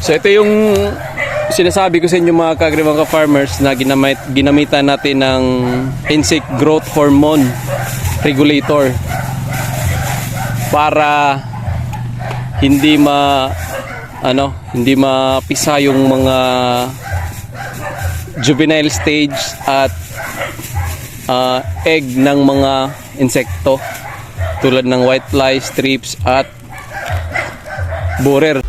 So ito yung sinasabi ko sa inyo mga kagri mga farmers na ginamit, ginamitan natin ng insect growth hormone regulator para hindi ma ano hindi mapisa yung mga juvenile stage at ah, egg ng mga insekto tulad ng white flies, thrips at borer.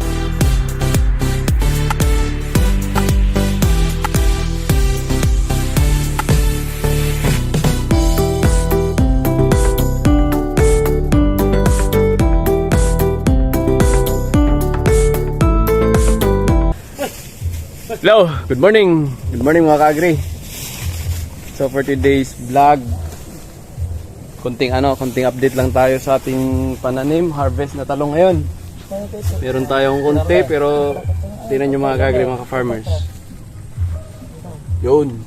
Hello, good morning. Good morning mga kaagri. So for today's vlog, konting ano, konting update lang tayo sa ating pananim, harvest na talong ngayon. Meron tayong konti pero tingnan nyo mga kaagri mga farmers. Yun.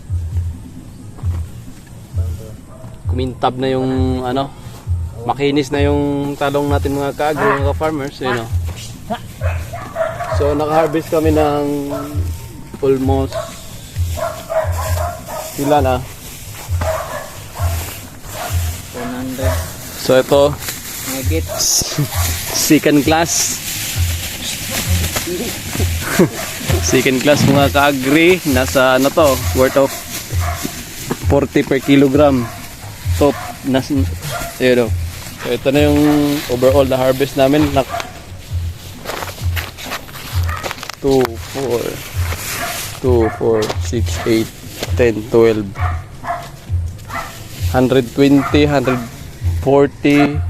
Kumintab na yung ano, makinis na yung talong natin mga kaagri mga farmers, yun o. So naka-harvest kami ng almost sila na. 100 So ito, megits. second class. second class mga ka-agri, nasa ano to, worth of 40 per kilogram. Top, nas, o. So ito na yung overall na harvest namin. Nak 2, 4, 2, 4, 6, 8, 10, 12. 120, 140,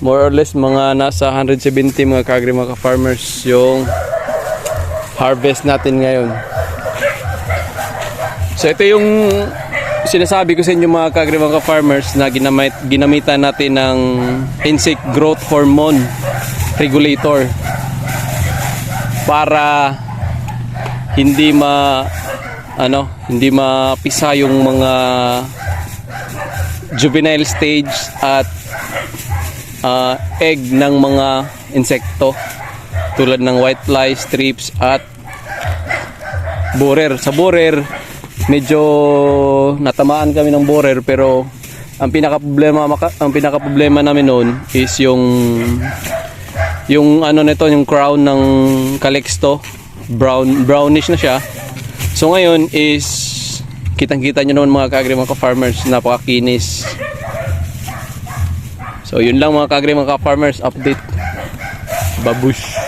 more or less mga nasa 170 mga kagri mga farmers yung harvest natin ngayon. So ito yung sinasabi ko sa inyo mga kagri mga farmers na ginamit, ginamitan natin ng insect growth hormone regulator para hindi ma ano hindi mapisa yung mga juvenile stage at ah, egg ng mga insekto tulad ng white flies, thrips at borer. Sa borer, medyo natamaan kami ng borer pero ang pinaka problema ang pinaka problema namin noon is yung yung ano nito yung crown ng Calixto brown brownish na siya. So ngayon is kitang-kita nyo naman mga kagri mga farmers napakakinis. So yun lang mga kagri mga farmers update. Babush.